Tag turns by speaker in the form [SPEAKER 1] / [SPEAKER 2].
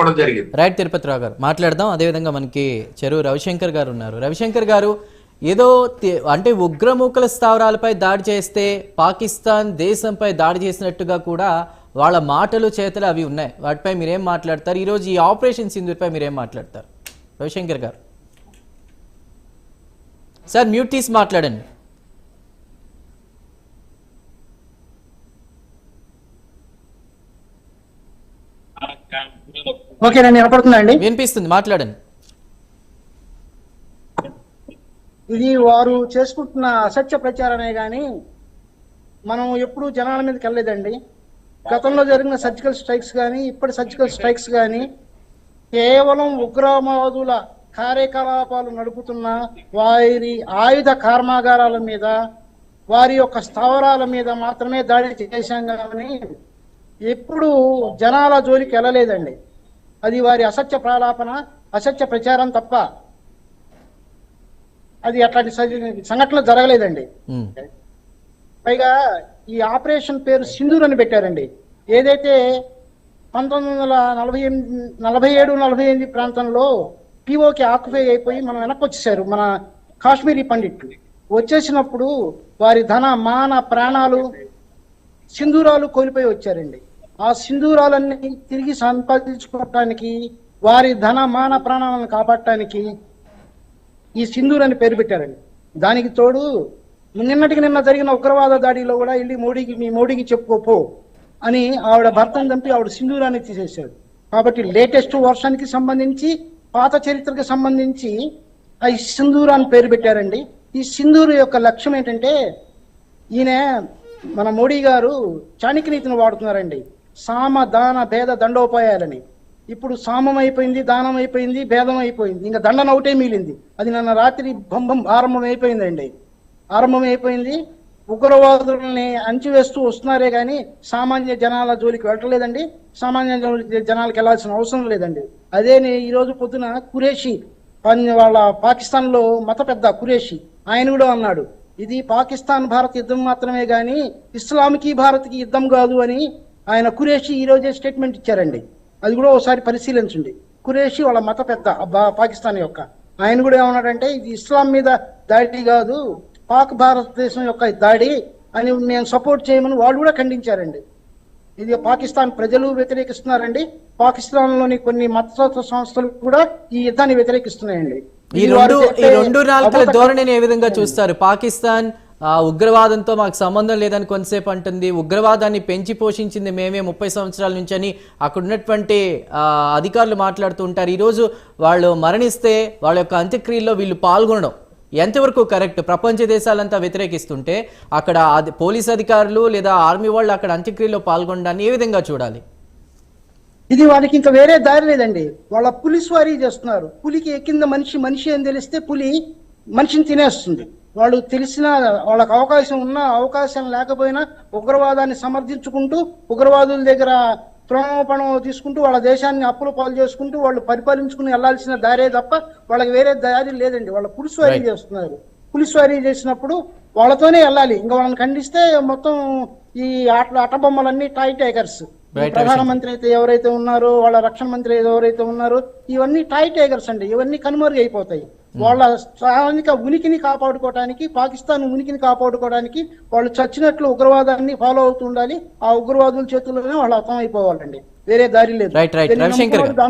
[SPEAKER 1] తీసుకోవడం జరిగింది.
[SPEAKER 2] రైట్ తిరుపతి రావు గారు మాట్లాడదాం. అదేవిధంగా మనకి చెరువు రవిశంకర్ గారు ఉన్నారు. రవిశంకర్ గారు ఏదో అంటే ఉగ్రమూకల స్థావరాలపై దాడి చేస్తే పాకిస్తాన్ దేశంపై దాడి చేసినట్టుగా కూడా వాళ్ళ మాటలు చేతలు అవి ఉన్నాయి. వాటిపై మీరేం మాట్లాడతారు? ఈరోజు ఈ ఆపరేషన్ సింధూర్పై మీరేం మాట్లాడతారు? రవిశంకర్ గారు. సార్ మ్యూట్ తీసి మాట్లాడండి.
[SPEAKER 3] ఓకేనండి వినపడుతుందండి
[SPEAKER 2] వినిపిస్తుంది మాట్లాడండి.
[SPEAKER 3] ఇది వారు చేసుకుంటున్న అసత్య ప్రచారమే కానీ మనం ఎప్పుడూ జనాల మీదకి వెళ్ళలేదండి. గతంలో జరిగిన సర్జికల్ స్ట్రైక్స్ కానీ ఇప్పటి సర్జికల్ స్ట్రైక్స్ కానీ కేవలం ఉగ్రవాదుల కార్యకలాపాలు నడుపుతున్న వారి ఆయుధ కర్మాగారాల మీద వారి యొక్క స్థావరాల మీద మాత్రమే దాడి చేశాం కానీ ఎప్పుడు జనాల జోలికి వెళ్ళలేదండి. అది వారి అసత్య ప్రాలాపన అసత్య ప్రచారం తప్ప అది అట్లాంటి సంఘటనలు జరగలేదండి. పైగా ఈ ఆపరేషన్ పేరు సింధూర్ అని పెట్టారండి. ఏదైతే పంతొమ్మిది వందల నలభై ఎనిమిది నలభై ఏడు నలభై ఎనిమిది ప్రాంతంలో పిఓకి ఆక్యుపై అయిపోయి మనం వెనక్కి వచ్చేసారు మన కాశ్మీరీ పండిట్లు వచ్చేసినప్పుడు వారి ధన మాన ప్రాణాలు సింధూరాలు కోల్పోయి వచ్చారండి. ఆ సింధూరాలన్నీ తిరిగి సంపాదించుకోవటానికి వారి ధన మాన ప్రాణాలను కాపాడటానికి ఈ సింధూర్ అని పేరు పెట్టారండి. దానికి తోడు నిన్నటికి నిన్న జరిగిన ఉగ్రవాద దాడిలో కూడా వెళ్ళి మోడీకి మీ మోడీకి చెప్పుకోపో అని ఆవిడ భర్తను చంపి ఆవిడ సింధూరాన్ని తీసేశాడు కాబట్టి లేటెస్ట్ వర్షానికి సంబంధించి పాత చరిత్రకు సంబంధించి ఆ ఈ సింధూర్ అని పేరు పెట్టారండి. ఈ సింధూరు యొక్క లక్ష్యం ఏంటంటే ఈయన మన మోడీ గారు చాణిక్య నీతిని వాడుతున్నారండి. సామ దాన భేద దండోపాయాలని. ఇప్పుడు సామం అయిపోయింది దానం అయిపోయింది భేదం అయిపోయింది ఇంకా దండన ఒకటే మిగిలింది. అది నిన్న రాత్రి బొంబం ఆరంభం అయిపోయిందండి ఆరంభం అయిపోయింది ఉగ్రవాదుల్ని అంచివేస్తూ వస్తున్నారే కానీ సామాన్య జనాల జోలికి వెళ్ళట్లేదండి. సామాన్య జనాలకు వెళ్ళాల్సిన అవసరం లేదండి. అదే ఈరోజు పొద్దున కురేషి వాళ్ళ పాకిస్తాన్లో మత పెద్ద కురేషి ఆయన కూడా అన్నాడు. ఇది పాకిస్తాన్ భారత్ యుద్ధం మాత్రమే కానీ ఇస్లామికీ భారత్కి యుద్ధం కాదు అని ఆయన కురేషి ఈ రోజే స్టేట్మెంట్ ఇచ్చారండి. అది కూడా ఒకసారి పరిశీలించండి. కురేషి వాళ్ళ మత పెద్ద పాకిస్తాన్ యొక్క. ఆయన కూడా ఏమన్నాడంటే ఇది ఇస్లాం మీద దాడి కాదు పాక్ భారతదేశం యొక్క దాడి అని మేము సపోర్ట్ చేయమని వాళ్ళు కూడా ఖండించారండి. ఇది పాకిస్తాన్ ప్రజలు వ్యతిరేకిస్తున్నారండి. పాకిస్తాన్లోని కొన్ని మతతత్వ సంస్థలు కూడా ఈ యుద్ధాన్ని వ్యతిరేకిస్తున్నాయండి.
[SPEAKER 2] ఈ రెండు ఈ రెండు
[SPEAKER 3] అబద్ధ-
[SPEAKER 2] ధోరణిని ఏ విధంగా చూస్తారు? పాకిస్తాన్ ఉగ్రవాదంతో మాకు సంబంధం లేదని కొంతసేపు అంటుంది. ఉగ్రవాదాన్ని పెంచి పోషించింది మేమే ముప్పై సంవత్సరాల నుంచి అని అక్కడ ఉన్నటువంటి అధికారులు మాట్లాడుతూ ఉంటారు. ఈరోజు వాళ్ళు మరణిస్తే వాళ్ళ యొక్క అంత్యక్రియల్లో వీళ్ళు పాల్గొనడం ఎంతవరకు కరెక్ట్? ప్రపంచ దేశాలంతా వ్యతిరేకిస్తుంటే అక్కడ పోలీస్ అధికారులు లేదా ఆర్మీ వాళ్ళు అక్కడ అంత్యక్రియలో పాల్గొనడాన్ని ఏ విధంగా చూడాలి?
[SPEAKER 3] ఇది వాళ్ళకి ఇంకా వేరే దారి లేదండి. వాళ్ళ పులి స్వారీ చేస్తున్నారు. పులికి ఎక్కింద మనిషి మనిషి అని తెలిస్తే పులి మనిషిని తినేస్తుంది. వాళ్ళు తెలిసిన వాళ్ళకి అవకాశం ఉన్నా అవకాశం లేకపోయినా ఉగ్రవాదాన్ని సమర్థించుకుంటూ ఉగ్రవాదుల దగ్గర ప్రోమోపణం తీసుకుంటూ వాళ్ళ దేశాన్ని అప్పులు పాలు చేసుకుంటూ వాళ్ళు పరిపాలించుకుని వెళ్ళాల్సిన దారే తప్ప వాళ్ళకి వేరే దారి లేదండి. వాళ్ళ పులి స్వారీ
[SPEAKER 2] Right.
[SPEAKER 3] చేస్తున్నారు. పులి స్వారీ చేసినప్పుడు వాళ్ళతోనే వెళ్ళాలి. ఇంకా వాళ్ళని ఖండిస్తే మొత్తం ఈ ఆట అటబొమ్మలన్నీ టాయ్ టైగర్స్ ప్రధానమంత్రి అయితే ఎవరైతే ఉన్నారో వాళ్ళ రక్షణ మంత్రి ఎవరైతే ఉన్నారో ఇవన్నీ టాయ్ టైగర్స్ అండి. ఇవన్నీ కనుమరుగు అయిపోతాయి. వాళ్ళ స్థానిక ఉనికిని కాపాడుకోవడానికి పాకిస్తాన్ ఉనికిని కాపాడుకోవడానికి వాళ్ళు చచ్చినట్లు ఉగ్రవాదాన్ని ఫాలో అవుతూ ఉండాలి. ఆ ఉగ్రవాదుల చేతుల్లోనే వాళ్ళు అర్థం అయిపోవాలండి వేరే దారి లేదు.